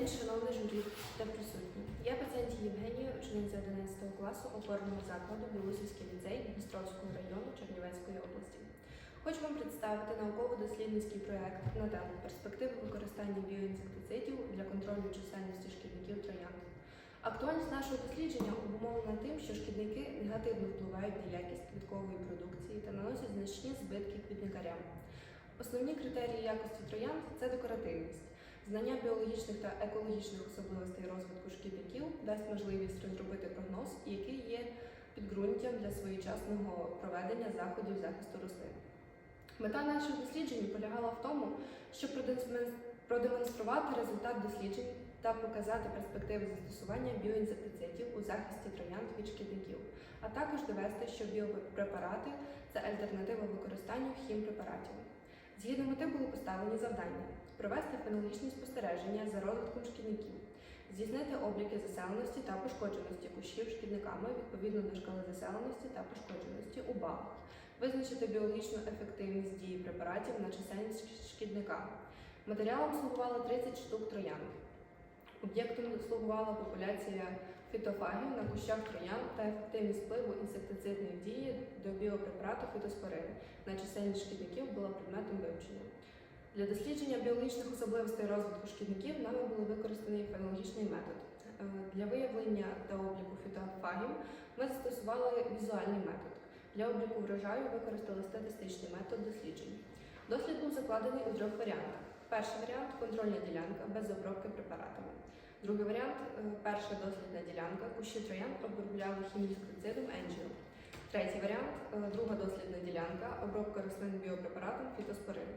день, шановне журі та присутні. Я пацієнт Євгенія, учениця 11 класу опорного закладу Білосівський ліцей Дністровського району Чернівецької області. Хочу вам представити науково-дослідницький проект на тему перспективи використання біоінсектицидів для контролю чисельності шкідників троянд. Актуальність нашого дослідження обумовлена тим, що шкідники негативно впливають на якість квіткової продукції та наносять значні збитки квітникарям. Основні критерії якості троянд це декоративність. Знання біологічних та екологічних особливостей розвитку шкідників дасть можливість розробити прогноз, який є підґрунтям для своєчасного проведення заходів захисту рослин. Мета наших досліджень полягала в тому, щоб продемонструвати результат досліджень та показати перспективи застосування біоінсектицидів у захисті троянд від шкідників, а також довести, що біопрепарати це альтернатива використанню хімпрепаратів. Згідно мети були поставлені завдання провести фенологічні спостереження за розвитком шкідників, здійснити обліки заселеності та пошкодженості кущів шкідниками відповідно до шкали заселеності та пошкодженості у багах, визначити біологічну ефективність дії препаратів на чисельність шкідника. Матеріалом слугувало 30 штук троянд. Об'єктом слугувала популяція фітофагів на кущах троян та ефективність впливу інсектицидної дії до біопрепарату фітоспорин на чисельність шкідників була предметом вивчення. Для дослідження біологічних особливостей розвитку шкідників нами був використаний фенологічний метод. Е, Для виявлення та обліку фітофагів ми застосували візуальний метод. Для обліку врожаю використали статистичний метод досліджень. Дослід був закладений у трьох варіантах. Перший варіант контрольна ділянка без обробки препаратами. Другий варіант е, перша дослідна ділянка, кущі троян обробляли хімінсектицидом Енджіо. Третій варіант е, друга дослідна ділянка, обробка рослин біопрепаратом фітоспорин.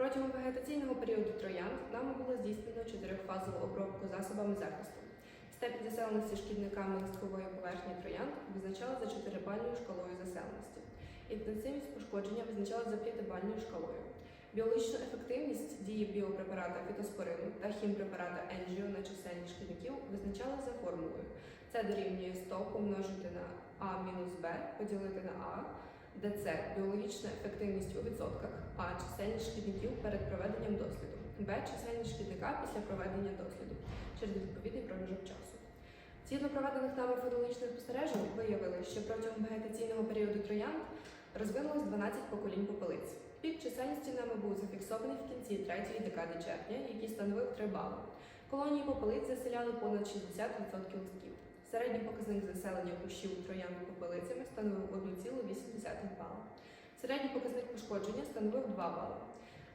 Протягом вегетаційного періоду троян нами було здійснено чотирьохфазову обробку засобами захисту. Степінь заселеності шкідниками листкової поверхні троянд визначала за чотирибальною шкалою заселеності. Інтенсивність пошкодження визначала за п'ятибальною шкалою. Біологічну ефективність дії біопрепарата фітоспорину та хімпрепарата Енджіо на чисельність шкідників визначали за формулою. Це дорівнює 100 помножити на А мінус Б поділити на А, де це біологічна ефективність у відсотках, А чисельність шкідників перед проведенням досліду, Б чисельність шкідника після проведення досліду через відповідний проміжок часу. Згідно проведених нами фотологічних спостережень, виявили, що протягом вегетаційного періоду троянд розвинулось 12 поколінь попелиць. Пік чисельності нами був зафіксований в кінці третьої декади червня, який становив 3 бали. Колонії попелиць заселяли понад 60% листків. Середній показник заселення кущів троянд попелицями становив 1,8 бала. Середній показник пошкодження становив 2 бали.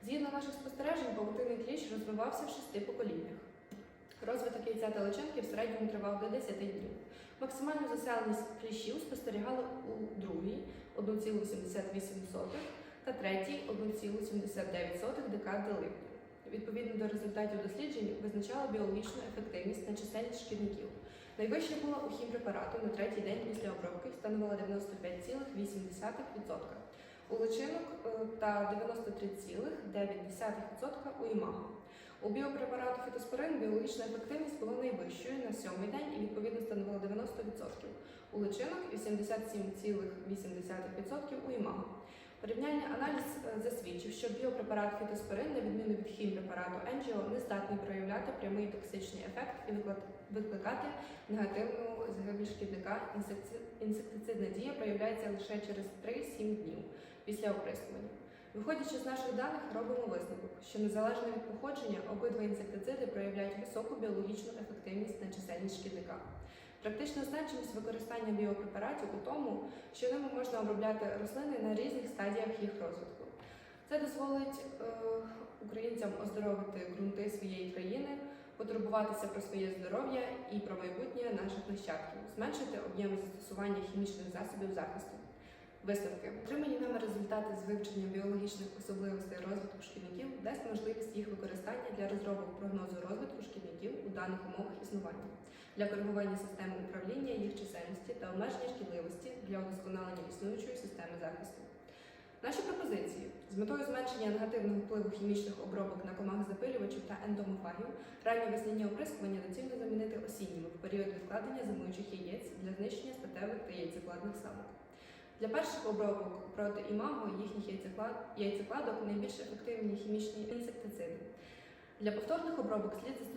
Згідно наших спостережень, павутинний кліщ розвивався в шести поколіннях. Розвиток яйця та личинки в середньому тривав до 10 днів. Максимальну заселеність кліщів спостерігали у другій 1,88 та третій 1,79 декади липня. Відповідно до результатів досліджень визначала біологічну ефективність на чисельність шкідників. Найвища була у хімпрепарату на третій день після обробки становила 95,8%. У личинок е, та 93,9% у імаго. У біопрепарату фітоспорин біологічна ефективність була найвищою на сьомий день і відповідно становила 90%. У личинок 87,8% у імаго. Порівняльний аналіз е, засвідчив, що біопрепарат фітоспорин, на відміну від хімпрепарату Енджіо, не здатний проявляти прямий токсичний ефект і викликати негативну загибель шкідника. Інсектицидна дія проявляється лише через 3-7 днів після оприскування. Виходячи з наших даних, робимо висновок, що незалежно від походження обидва інсектициди проявляють високу біологічну ефективність на чисельність шкідника. Практична значимість використання біопрепаратів у тому, що ними можна обробляти рослини на різних стадіях їх розвитку. Це дозволить е, українцям оздоровити ґрунти своєї країни, потурбуватися про своє здоров'я і про майбутнє наших нащадків, зменшити об'єм застосування хімічних засобів захисту. Висновки отримані нами результати з вивчення біологічних особливостей розвитку шкідників дасть можливість їх використання для розробок прогнозу розвитку шкідників у даних умовах існування, для коригування системи управління їх чисельності та обмеження шкідливості для удосконалення існуючої системи захисту. Наші пропозиції з метою зменшення негативного впливу хімічних обробок на комах запилювачів та ентомофагів раннє весняні оприскування доцільно замінити осінніми в період відкладення зимуючих яєць для знищення статевих та яйцекладних самок. Для перших обробок проти імаго їхніх яйцекладок найбільш ефективні хімічні інсектициди. Для повторних обробок слід застосувати